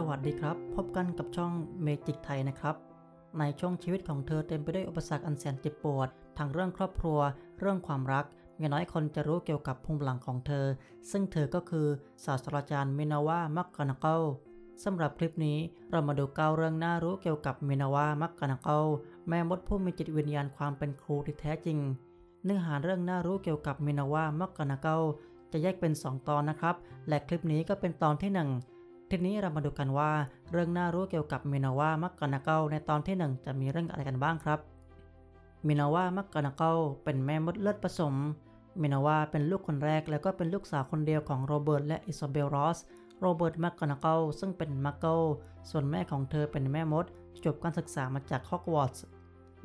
สวัสดีครับ พบกันกับช่องเมจิกไทยนะครับ ในช่วงชีวิตของเธอเต็มไปด้วยอุปสรรคอันแสนเจ็บปวดทั้งเรื่องครอบครัว เรื่องความรักมีน้อยคนจะรู้เกี่ยวกับภูมิหลังของเธอ ซึ่งเธอก็คือศาสตราจารย์มินาวามักกานาเกลสำหรับคลิปนี้เรามาดูเก้าเรื่องน่ารู้เกี่ยวกับมินาวามักกานาเกลแม่มดผู้มีจิตวิญญาณความเป็นครูที่แท้จริง เนื้อหาเรื่องน่ารู้เกี่ยวกับมินาวามักกานาเกลจะแยกเป็น 2 ตอนนะครับ และคลิปนี้ก็เป็นตอนที่ 1 ทีนี้เรามาดูกันว่าเรื่องน่ารู้เกี่ยวกับมินาวามักกานาเกลในตอนที่ 1 จะมีเรื่องอะไรกันบ้างครับมินาวามักกานาเกลเป็นแม่มดเลือดผสมมินาวาเป็นลูกคนแรกและก็เป็นลูกสาวคนเดียวของโรเบิร์ตและอิซาเบลรอสโรเบิร์ตมักกานาเกลซึ่งเป็นมักเกิลส่วนแม่ของเธอเป็นแม่มด จบการศึกษามาจากฮอกวอตส์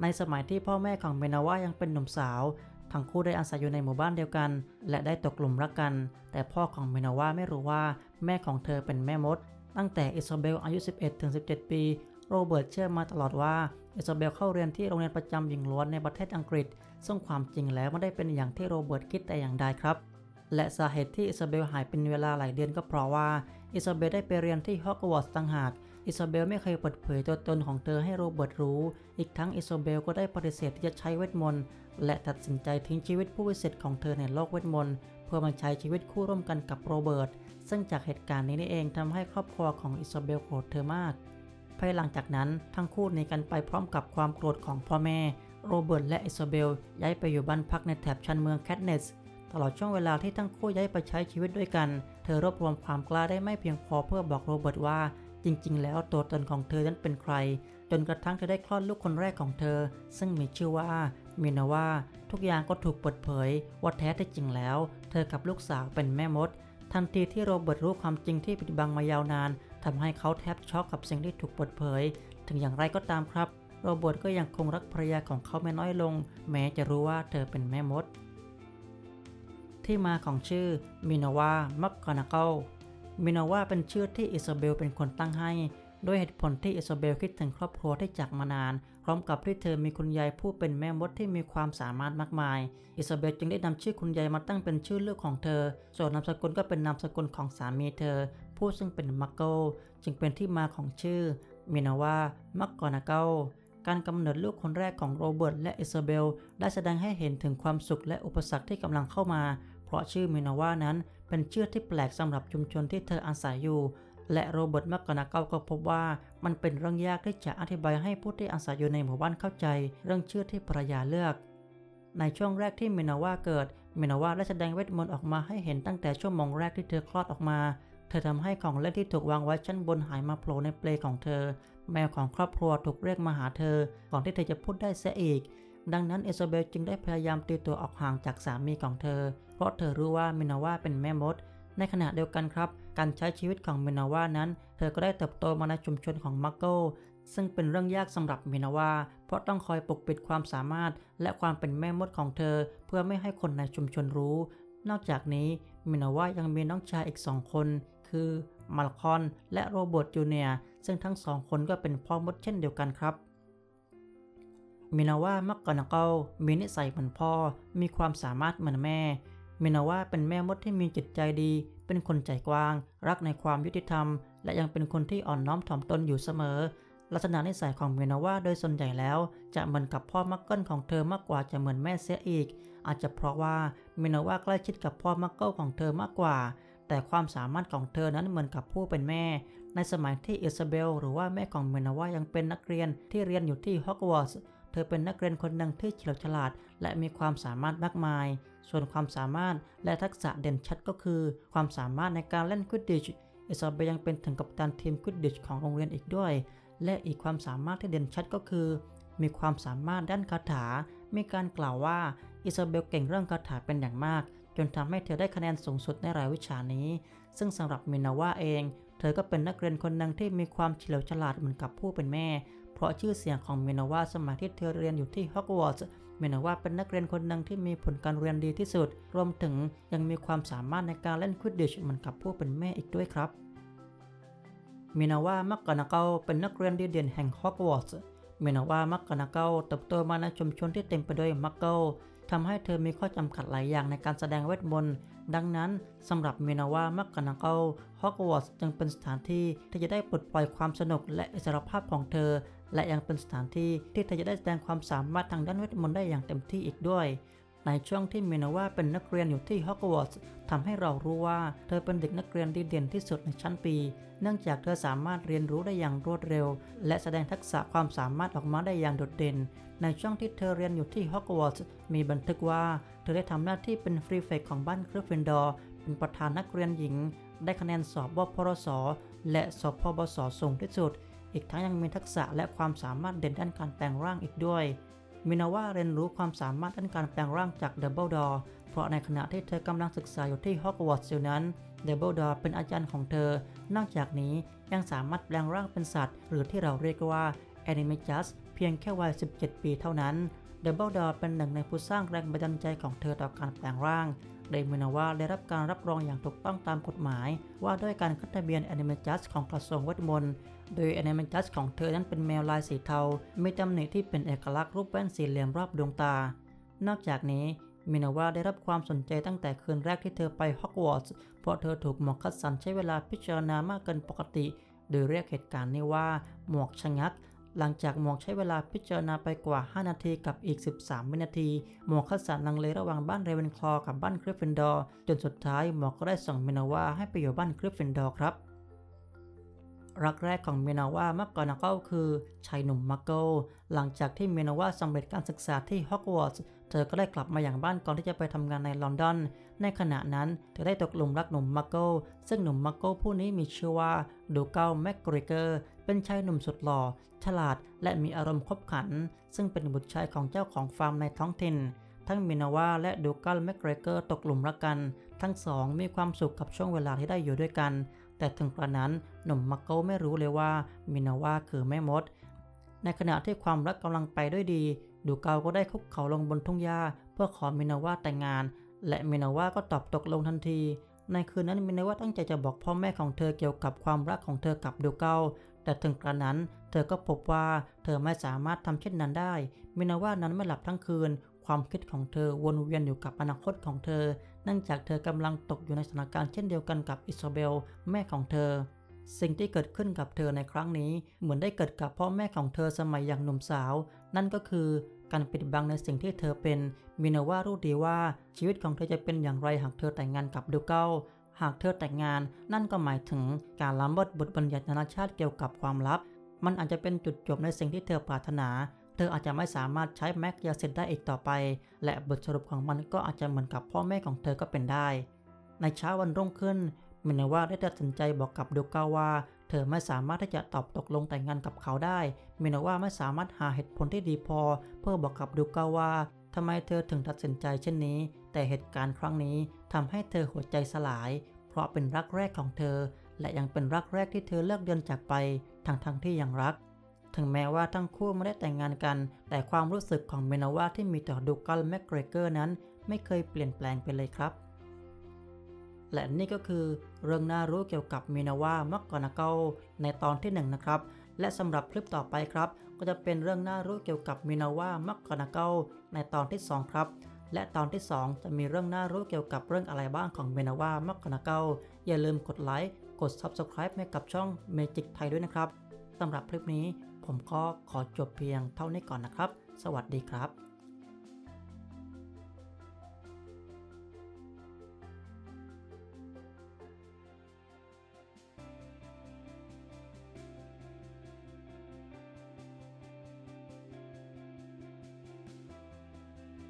ในสมัยที่พ่อแม่ของเมนาวายังเป็นหนุ่มสาว ทั้งคู่ได้อาศัยอยู่ในหมู่บ้านเดียวกัน และได้ตกหลุมรักกัน แต่พ่อของเมนาวาไม่รู้ว่าแม่ของเธอเป็นแม่มด ตั้งแต่อิซาเบลอายุ 11-17 ปี โรเบิร์ตเชื่อมาตลอดว่าอิซาเบลเข้าเรียนที่โรงเรียนประจำหญิงล้วนในประเทศอังกฤษ ซึ่งความจริงแล้วไม่ได้เป็นอย่างที่โรเบิร์ตคิดแต่อย่างใดครับ และสาเหตุที่อิซาเบลหายเป็นเวลาหลายเดือนก็เพราะว่าอิซาเบลได้ไปเรียนที่ฮอกวอตส์ต่างหากอิซาเบลไม่เคยเปิดเผยตัวตนของเธอให้โรเบิร์ตรู้ อีกทั้งอิซาเบลก็ได้ปฏิเสธที่จะใช้เวทมนต์และตัดสินใจทิ้งชีวิตผู้วิเศษของเธอในโลกเวทมนต์เพื่อมาใช้ชีวิตคู่ร่วมกันกับโรเบิร์ตซึ่งจากเหตุการณ์นี้นี่เองทำให้ครอบครัวของอิซาเบลโกรธเธอมากภายหลังจากนั้นทั้งคู่หนีกันไปพร้อมกับความโกรธของพ่อแม่โรเบิร์ตและอิซาเบลย้ายไปอยู่บ้านพักในแถบชานเมืองแคทเนสตลอดช่วงเวลาที่ทั้งคู่ย้ายไปใช้ชีวิตด้วยกัน เธอรวบรวมความกล้าได้ไม่เพียงพอเพื่อบอกโรเบิร์ตว่า จริงๆ แล้วตัวตนของเธอนั้นเป็นใคร จนกระทั่งเธอได้คลอดลูกคนแรกของเธอ ซึ่งมีชื่อว่า มินาว่าทุกอย่างก็ถูกเปิดเผยว่าแท้ที่จริงแล้ว เธอกับลูกสาวเป็นแม่มด ทันทีที่โรเบิร์ตรู้ความจริงที่ปิดบังมายาวนานทำให้เขาแทบช็อกกับสิ่งที่ถูกเปิดเผย ถึงอย่างไรก็ตามครับ โรเบิร์ตก็ยังคงรักภรรยาของเขาไม่น้อยลง แม้จะรู้ว่าเธอเป็นแม่มด ที่มาของชื่อมินาวามักกานาเกลมินาวาเป็นชื่อที่อิซาเบลเป็นคนตั้งให้ ด้วยเหตุผลที่อิซาเบลคิดถึงครอบครัวที่จากมานาน พร้อมกับที่เธอมีคุณยายผู้เป็นแม่มดที่มีความสามารถมากมาย อิซาเบลจึงได้นำชื่อคุณยายมาตั้งเป็นชื่อลูกของเธอ ส่วนนามสกุลก็เป็นนามสกุลของสามีเธอ ผู้ซึ่งเป็นมักเกิลจึงเป็นที่มาของชื่อมินาว่ามักกานาเกลการกำเนิดลูกคนแรกของโรเบิร์ตและอิซาเบล ได้แสดงให้เห็นถึงความสุขและอุปสรรคที่กำลังเข้ามา เพราะชื่อมินาว่านั้นเป็นชื่อที่แปลกสำหรับชุมชนที่เธออาศัยอยู่ และโรเบิร์ตมักกานาเกลก็พบว่า มันเป็นเรื่องยากที่จะอธิบายให้ผู้ที่อาศัยอยู่ในหมู่บ้านเข้าใจ เรื่องชื่อที่ภรรยาเลือก ในช่วงแรกที่มินาว่าเกิดมินาว่าได้แสดงเวทมนต์ออกมาให้เห็นตั้งแต่ชั่วโมงแรกที่เธอคลอดออกมา เธอทำให้ของเล่นที่ถูกวางไว้ชั้นบนหายมาโผล่ในเปลของเธอ แมวของครอบครัวถูกเรียกมาหาเธอ ก่อนที่เธอจะพูดได้เสียอีกดังนั้นเอซาเบลจึงได้พยายามตีตัวออกห่างจากสามีของเธอ เพราะเธอรู้ว่ามินาว่าเป็นแม่มด ในขณะเดียวกันครับ การใช้ชีวิตของมินาว่านั้น เธอก็ได้เติบโตมาในชุมชนของมักโกซึ่งเป็นเรื่องยากสำหรับมินาวาเพราะต้องคอยปกปิดความสามารถ และความเป็นแม่มดของเธอ เพื่อไม่ให้คนในชุมชนรู้ นอกจากนี้มินาวายังมีน้องชายอีกสองคน คือมาลคอนและโรเบิร์ตจูเนียซึ่งทั้งสองคนก็เป็นพ่อมดเช่นเดียวกันครับมินาว่ามักกานาเกลมีนิสัยเหมือนพ่อ มีความสามารถเหมือนแม่ มินาว่าเป็นแม่มดที่มีจิตใจดี เป็นคนใจกว้าง รักในความยุติธรรม และยังเป็นคนที่อ่อนน้อมถ่อมตนอยู่เสมอ ลักษณะนิสัยของมินาว่าโดยส่วนใหญ่แล้ว จะเหมือนกับพ่อมักเกิลของเธอมากกว่าจะเหมือนแม่เสียอีก อาจจะเพราะว่ามินาว่าใกล้ชิดกับพ่อมักเกิลของเธอมากกว่า แต่ความสามารถของเธอนั้นเหมือนกับผู้เป็นแม่ ในสมัยที่อิซาเบล หรือว่าแม่ของมินาว่ายังเป็นนักเรียนที่เรียนอยู่ที่ฮอกวอตส์เธอเป็นนักเรียนคนหนึ่งที่เฉลียวฉลาด และมีความสามารถมากมาย ส่วนความสามารถและทักษะเด่นชัดก็คือ ความสามารถในการเล่นควิดดิชอิซาเบลยังเป็นถึงกัปตันทีมควิดดิชของโรงเรียนอีกด้วย และอีกความสามารถที่เด่นชัดก็คือ มีความสามารถด้านคาถา มีการกล่าวว่าอิซาเบลเก่งเรื่องคาถาเป็นอย่างมาก จนทำให้เธอได้คะแนนสูงสุดในรายวิชานี้ ซึ่งสำหรับมินาว่าเอง เธอก็เป็นนักเรียนคนหนึ่งที่มีความเฉลียวฉลาดเหมือนกับผู้เป็นแม่ ราะชื่อเสียงของเมนาวาสมัยที่เธอเรียนอยู่ที่ฮอกวอตส์เมนาวาเป็นนักเรียนคนหนึ่งที่มีผลการเรียนดีที่สุด รวมถึงยังมีความสามารถในการเล่นควิดดิชเหมือนกับผู้เป็นแม่อีกด้วยครับ เมนาวามักกานาเกลเป็นนักเรียนดีเด่นแห่งฮอกวอตส์เมนาวามักกานาเกลเติบโตมาในชุมชนที่เต็มไปด้วยมักเกลทำให้เธอมีข้อจำกัดหลายอย่างในการแสดงเวทมนต์ ดังนั้นสำหรับเมนาวามักกะนังเกิลฮอกวอตส์จึงเป็นสถานที่ที่จะได้ปลดปล่อยความสนุกและอิสรภาพของเธอ และยังเป็นสถานที่ที่เธอจะได้แสดงความสามารถทางด้านเวทมนต์ได้อย่างเต็มที่อีกด้วย ในช่วงที่เมนาว่าเป็นนักเรียนอยู่ที่ฮอกวอตส์ทำให้เรารู้ว่าเธอเป็นเด็กนักเรียนดีเด่นที่สุดในชั้นปี เนื่องจากเธอสามารถเรียนรู้ได้อย่างรวดเร็ว และแสดงทักษะความสามารถออกมาได้อย่างโดดเด่น ในช่วงที่เธอเรียนอยู่ที่ฮอกวอตส์มีบันทึกว่า เธอได้ทำหน้าที่เป็นฟรีเฟกของบ้านกริฟฟินดอร์เป็นประธานนักเรียนหญิง ได้คะแนนสอบบพรสและสอบพบสสูงที่สุด อีกทั้งยังมีทักษะและความสามารถเด่นด้านการแปลงร่างอีกด้วย มินาว่าเรียนรู้ความสามารถด้านการแปลงร่างจากเดบิลดอร์เพราะในขณะที่เธอกำลังศึกษาอยู่ที่ฮอกวอตส์อยู่นั้นเดบิลดอร์เป็นอาจารย์ของเธอ นอกจากนี้ยังสามารถแปลงร่างเป็นสัตว์ หรือที่เราเรียกว่าแอนิเมจัสเพียงแค่วัย 17 ปีเท่านั้นเดบิลดอร์เป็นหนึ่งในผู้สร้างแรงบันดาลใจของเธอต่อการแปลงร่าง โดยมินาว่าได้รับการรับรองอย่างถูกต้องตามกฎหมาย ว่าด้วยการขึ้นทะเบียน Animal Judge ของกระทรวงวทมนต์โดย Animal Judge ของเธอนั้นเป็นแมวลายสีเทา มีตำหนิที่เป็นเอกลักษณ์รูปแว่นสี่เหลี่ยมรอบดวงตา นอกจากนี้มินาว่าได้รับความสนใจตั้งแต่คืนแรกที่เธอไปฮอกวอตส์เพราะเธอถูกหมอกคัดสันใช้เวลาพิจารณามากเกินปกติ โดยเรียกเหตุการณ์นี้ว่าหมวกชะงัก หลังจากหมวกใช้เวลาพิจารณาไปกว่า 5 นาทีกับอีก 13 วินาที หมวกคัดสรรลังเลระหว่างบ้านเรเวนคลอกับบ้านกริฟฟินดอร์ จนสุดท้ายหมวกก็ได้ส่งเมนาวาให้ไปอยู่บ้านกริฟฟินดอร์ครับรักแรกของเมนาวามักกอนาเกิลคือชายหนุ่มมักเกิลหลังจากที่เมนาวาสำเร็จการศึกษาที่ฮอกวอตส์เธอก็ได้กลับมาอย่างบ้านก่อนที่จะไปทำงานในลอนดอน ในขณะนั้นเธอได้ตกหลุมรักหนุ่มมักเกิลซึ่งหนุ่มมักเกิลผู้นี้มีชื่อว่าดูเกลแมกกริเกอร์ เป็นชายหนุ่มสุดหล่อ ฉลาด และมีอารมณ์คบขัน ซึ่งเป็นบุตรชายของเจ้าของฟาร์มในท้องถิ่น ทั้งมินาว่าและดูเกลแมกกรเกอร์ตกหลุมรักกัน ทั้งสองมีความสุขกับช่วงเวลาที่ได้อยู่ด้วยกัน แต่ถึงกระนั้นหนุ่มมักเกลไม่รู้เลยว่ามินาว่าคือแม่มด ในขณะที่ความรักกำลังไปด้วยดี ดูเกาก็ได้คุกเข่าลงบนทุ่งหญ้าเพื่อขอมินาว่าแต่งงาน และมินาว่าก็ตอบตกลงทันทีในคืนนั้นมินาว่าตั้งใจจะบอกพ่อแม่ของเธอเกี่ยวกับความรักของเธอกับดูเกา แต่ถึงกระนั้น เธอก็พบว่าเธอไม่สามารถทำเช่นนั้นได้มินาว่านั้นไม่หลับทั้งคืน ความคิดของเธอวนเวียนอยู่กับอนาคตของเธอ เนื่องจากเธอกำลังตกอยู่ในสถานการณ์เช่นเดียวกันกับอิซาเบล แม่ของเธอ สิ่งที่เกิดขึ้นกับเธอในครั้งนี้ เหมือนได้เกิดกับพ่อแม่ของเธอสมัยยังหนุ่มสาว นั่นก็คือการปิดบังในสิ่งที่เธอเป็นมินาว่ารู้ดีว่าชีวิตของเธอจะเป็นอย่างไรหากเธอแต่งงานกับดูเกล หากเธอแต่งงาน นั่นก็หมายถึงการล้ำบทบทบัญญัตินานาชาติเกี่ยวกับความลับ มันอาจจะเป็นจุดจบในสิ่งที่เธอปรารถนา เธออาจจะไม่สามารถใช้แม็กยาเซนได้อีกต่อไป และบทสรุปของมันก็อาจจะเหมือนกับพ่อแม่ของเธอก็เป็นได้ ในเช้าวันรุ่งขึ้นมินาว่าได้ตัดสินใจบอกกับดูเกลว่า เธอไม่สามารถที่จะตอบตกลงแต่งงานกับเขาได้มินาว่าไม่สามารถหาเหตุผลที่ดีพอ เพื่อบอกกับดูเกลว่าทำไมเธอถึงตัดสินใจเช่นนี้ แต่เหตุการณ์ครั้งนี้ ทำให้เธอหัวใจสลาย เพราะเป็นรักแรกของเธอ และยังเป็นรักแรกที่เธอเลือกเดินจากไปทั้งทั้งๆที่ยังรัก ถึงแม้ว่าทั้งคู่ไม่ได้แต่งงานกัน แต่ความรู้สึกของเมนาว่าที่มีต่อดูกัลแมกเกรเกอร์นั้น ไม่เคยเปลี่ยนแปลงไปเลยครับ และนี่ก็คือเรื่องน่ารู้เกี่ยวกับเมนาว่ามักกอนาเกลในตอนที่1นนะครับและสำหรับคลิปต่อไปครับ ก็จะเป็นเรื่องน่ารู้เกี่ยวกับมินาว่ามักกอนาเกลในตอนที่ 2 ครับ และตอนที่ 2 จะมีเรื่องน่ารู้เกี่ยวกับเรื่องอะไรบ้างของมินาว่ามักคนาเกลอย่าลืมกดไลค์ กด Subscribe ให้กับช่อง Magic ไทยด้วยนะครับสำหรับคลิปนี้ผมก็ขอจบเพียงเท่านี้ก่อนนะครับ สวัสดีครับ